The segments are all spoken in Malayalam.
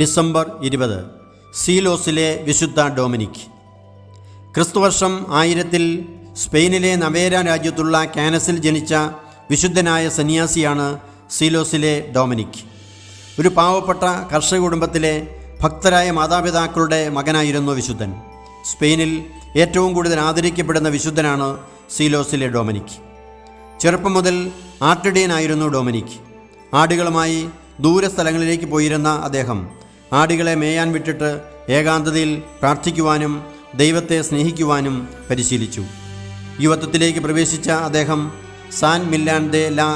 ഡിസംബർ ഇരുപത് സീലോസിലെ വിശുദ്ധ ഡൊമിനിക്. ക്രിസ്തുവർഷം ആയിരത്തിൽ സ്പെയിനിലെ നവേര രാജ്യത്തുള്ള കാനസിൽ ജനിച്ച വിശുദ്ധനായ സന്യാസിയാണ് സീലോസിലെ ഡൊമിനിക്. ഒരു പാവപ്പെട്ട കർഷക കുടുംബത്തിലെ ഭക്തരായ മാതാപിതാക്കളുടെ മകനായിരുന്നു വിശുദ്ധൻ. സ്പെയിനിൽ ഏറ്റവും കൂടുതൽ ആദരിക്കപ്പെടുന്ന വിശുദ്ധനാണ് സീലോസിലെ ഡൊമിനിക്. ചെറുപ്പം മുതൽ ആട്ടിടയനായിരുന്നു ഡൊമിനിക്. ആടുകളുമായി ദൂരസ്ഥലങ്ങളിലേക്ക് പോയിരുന്ന അദ്ദേഹം ആടുകളെ മേയാൻ വിട്ടിട്ട് ഏകാന്തതയിൽ പ്രാർത്ഥിക്കുവാനും ദൈവത്തെ സ്നേഹിക്കുവാനും പരിശീലിച്ചു. യുവത്വത്തിലേക്ക് പ്രവേശിച്ച അദ്ദേഹം സാൻ മില്ലാൻ ദെ ലാ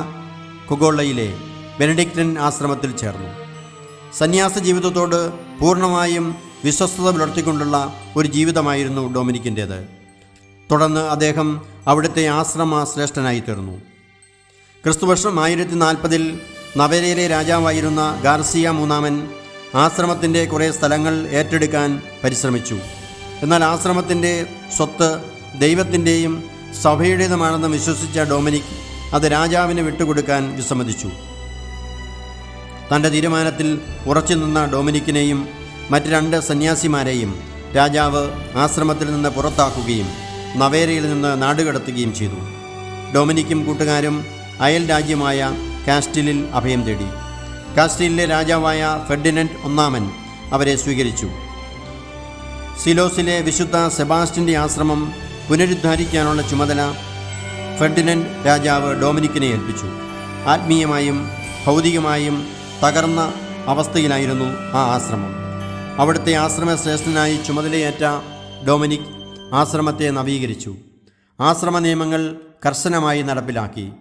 കുഗോളയിലെ ബെനഡിക്റ്റൻ ആശ്രമത്തിൽ ചേർന്നു. സന്യാസ ജീവിതത്തോട് പൂർണമായും വിശ്വസ്തത പുലർത്തിക്കൊണ്ടുള്ള ഒരു ജീവിതമായിരുന്നു ഡൊമിനിക്കിന്റേത്. തുടർന്ന് അദ്ദേഹം അവിടുത്തെ ആശ്രമ ശ്രേഷ്ഠനായി തീർന്നു. ക്രിസ്തുവർഷം ആയിരത്തി നാൽപ്പതിൽ നവേരയിലെ രാജാവായിരുന്ന ഗാർസിയ മൂന്നാമൻ ആശ്രമത്തിന്റെ കുറേ സ്ഥലങ്ങൾ ഏറ്റെടുക്കാൻ പരിശ്രമിച്ചു. എന്നാൽ ആശ്രമത്തിന്റെ സ്വത്ത് ദൈവത്തിന്റെയും സഭയുടേതുമാണെന്ന് വിശ്വസിച്ച ഡൊമിനിക് അത് രാജാവിന് വിട്ടുകൊടുക്കാൻ വിസമ്മതിച്ചു. തന്റെ തീരുമാനത്തിൽ ഉറച്ചു നിന്ന ഡൊമിനിക്കിനെയും മറ്റ് രണ്ട് സന്യാസിമാരെയും രാജാവ് ആശ്രമത്തിൽ നിന്ന് പുറത്താക്കുകയും നവേരയിൽ നിന്ന് നാടുകടത്തുകയും ചെയ്തു. ഡൊമിനിക്കും കൂട്ടുകാരും അയൽ രാജ്യമായ കാസ്റ്റിലിൽ അഭയം തേടി. കാസ്റ്റിലിലെ രാജാവായ ഫെർഡിനൻഡ് ഒന്നാമൻ അവരെ സ്വീകരിച്ചു. സിലോസിലെ വിശുദ്ധ സെബാസ്റ്റിന്റെ ആശ്രമം പുനരുദ്ധാരിക്കാനുള്ള ചുമതല ഫെർഡിനൻഡ് രാജാവ് ഡോമിനിക്കിനെ ഏൽപ്പിച്ചു. ആത്മീയമായും ഭൗതികമായും തകർന്ന അവസ്ഥയിലായിരുന്നു ആ ആശ്രമം. അവിടുത്തെ ആശ്രമ ശ്രേഷ്ഠനായി ചുമതലയേറ്റ ഡൊമിനിക് ആശ്രമത്തെ നവീകരിച്ചു. ആശ്രമ നിയമങ്ങൾ കർശനമായി നടപ്പിലാക്കി.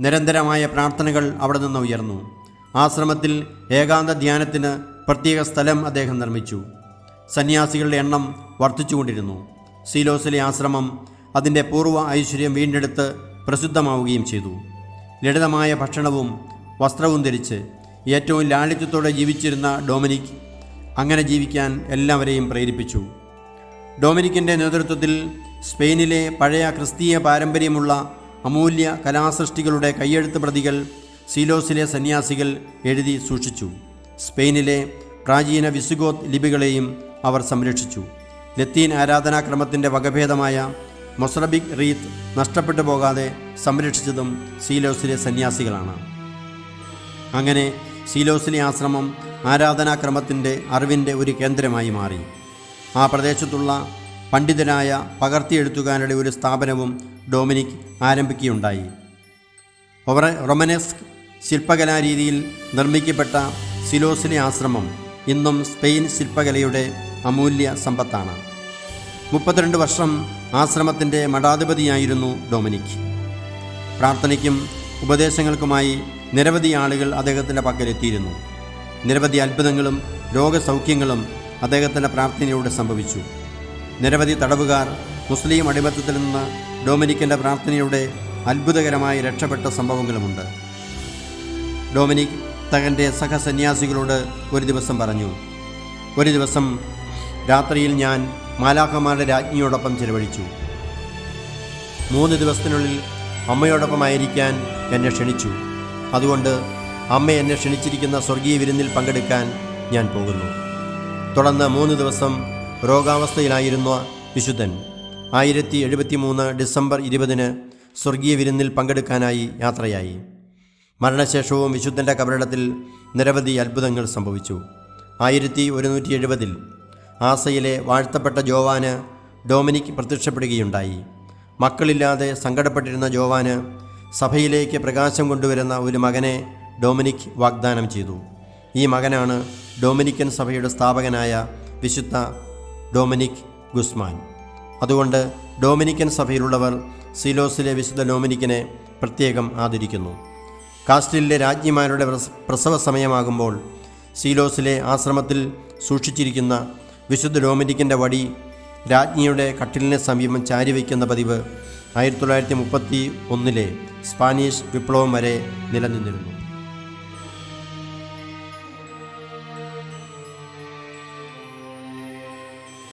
നിരന്തരമായ പ്രാർത്ഥനകൾ അവിടെ നിന്ന് ഉയർന്നു. ആശ്രമത്തിൽ ഏകാന്ത ധ്യാനത്തിന് പ്രത്യേക സ്ഥലം അദ്ദേഹം നിർമ്മിച്ചു. സന്യാസികളുടെ എണ്ണം വർദ്ധിച്ചുകൊണ്ടിരുന്നു. സീലോസിലെ ആശ്രമം അതിന്റെ പൂർവ ഐശ്വര്യം വീണ്ടെടുത്ത് പ്രസിദ്ധമാവുകയും ചെയ്തു. ലളിതമായ ഭക്ഷണവും വസ്ത്രവും ധരിച്ച് ഏറ്റവും ലാളിത്യത്തോടെ ജീവിച്ചിരുന്ന ഡൊമിനിക് അങ്ങനെ ജീവിക്കാൻ എല്ലാവരെയും പ്രേരിപ്പിച്ചു. ഡൊമിനിക്കിന്റെ നേതൃത്വത്തിൽ സ്പെയിനിലെ പഴയ ക്രിസ്തീയ പാരമ്പര്യമുള്ള അമൂല്യ കലാസൃഷ്ടികളുടെ കയ്യെഴുത്ത് പ്രതികൾ സീലോസിലെ സന്യാസികൾ എഴുതി സൂക്ഷിച്ചു. സ്പെയിനിലെ പ്രാചീന വിസുഗോത്ത് ലിപികളെയും അവർ സംരക്ഷിച്ചു. ലത്തീൻ ആരാധനാക്രമത്തിന്റെ വകഭേദമായ മൊസറബിക് റീത്ത് നഷ്ടപ്പെട്ടു പോകാതെ സംരക്ഷിച്ചതും സീലോസിലെ സന്യാസികളാണ്. അങ്ങനെ സീലോസിലെ ആശ്രമം ആരാധനാക്രമത്തിന്റെ അറിവിന്റെ ഒരു കേന്ദ്രമായി മാറി. ആ പ്രദേശത്തുള്ള പണ്ഡിതനായ പകർത്തിയെഴുത്തുകാരുടെ ഒരു സ്ഥാപനവും ഡൊമിനിക് ആരംഭിക്കുകയുണ്ടായി. റൊമനെസ്ക് ശില്പകലാരീതിയിൽ നിർമ്മിക്കപ്പെട്ട സിലോസിലെ ആശ്രമം ഇന്നും സ്പെയിൻ ശില്പകലയുടെ അമൂല്യ സമ്പത്താണ്. മുപ്പത്തിരണ്ട് വർഷം ആശ്രമത്തിന്റെ മഠാധിപതിയായിരുന്നു ഡൊമിനിക്. പ്രാർത്ഥനയ്ക്കും ഉപദേശങ്ങൾക്കുമായി നിരവധി ആളുകൾ അദ്ദേഹത്തിന്റെ പക്കലെത്തിയിരുന്നു. നിരവധി അത്ഭുതങ്ങളും രോഗസൗഖ്യങ്ങളും അദ്ദേഹത്തിന്റെ പ്രാർത്ഥനയിലൂടെ സംഭവിച്ചു. നിരവധി തടവുകാർ മുസ്ലിം അടിമത്തത്തിൽ നിന്ന് ഡൊമിനിക്കിന്റെ പ്രാർത്ഥനയുടെ അത്ഭുതകരമായി രക്ഷപ്പെട്ട സംഭവങ്ങളുമുണ്ട്. ഡൊമിനിക് തകന്റെ സഹസന്യാസികളോട് ഒരു ദിവസം പറഞ്ഞു ഒരു ദിവസം രാത്രിയിൽ ഞാൻ മാലാഖമാരുടെ രാജ്ഞിയോടൊപ്പം ചിലവഴിച്ചു. മൂന്ന് ദിവസത്തിനുള്ളിൽ അമ്മയോടൊപ്പമായിരിക്കാൻ എന്നെ ക്ഷണിച്ചു. അതുകൊണ്ട് അമ്മ എന്നെ ക്ഷണിച്ചിരിക്കുന്ന സ്വർഗീയ വിരുന്നിൽ പങ്കെടുക്കാൻ ഞാൻ പോകുന്നു. തുടർന്ന് മൂന്ന് ദിവസം രോഗാവസ്ഥയിലായിരുന്ന വിശുദ്ധൻ ആയിരത്തി എഴുപത്തി മൂന്ന് ഡിസംബർ ഇരുപതിന് സ്വർഗീയ വിരുന്നിൽ പങ്കെടുക്കാനായി യാത്രയായി. മരണശേഷവും വിശുദ്ധന്റെ കബറിടത്തിൽ നിരവധി അത്ഭുതങ്ങൾ സംഭവിച്ചു. ആയിരത്തി ഒരുന്നൂറ്റി എഴുപതിൽ ആസയിലെ വാഴ്ത്തപ്പെട്ട ജോവാന് ഡൊമിനിക് പ്രത്യക്ഷപ്പെടുകയുണ്ടായി. മക്കളില്ലാതെ സങ്കടപ്പെട്ടിരുന്ന ജോവാന് സഭയിലേക്ക് പ്രകാശം കൊണ്ടുവരുന്ന ഒരു മകനെ ഡൊമിനിക് വാഗ്ദാനം ചെയ്തു. ഈ മകനാണ് ഡൊമിനിക്കൻ സഭയുടെ സ്ഥാപകനായ വിശുദ്ധ ഡൊമിനിക് ഗുസ്മാൻ. അതുകൊണ്ട് ഡൊമിനിക്കൻ സഭയിലുള്ളവർ സിലോസിലെ വിശുദ്ധ ഡൊമിനിക്കിനെ പ്രത്യേകം ആദരിക്കുന്നു. കാസ്റ്റിലെ രാജ്ഞിമാരുടെ പ്രസവ സമയമാകുമ്പോൾ സീലോസിലെ ആശ്രമത്തിൽ സൂക്ഷിച്ചിരിക്കുന്ന വിശുദ്ധ ഡോമിനിക്കിന്റെ വടി രാജ്ഞിയുടെ കട്ടിലിനെ സമീപം ചാരിവയ്ക്കുന്ന പതിവ് ആയിരത്തി തൊള്ളായിരത്തി മുപ്പത്തി ഒന്നിലെ സ്പാനിഷ് വിപ്ലവം വരെ നിലനിന്നിരുന്നു.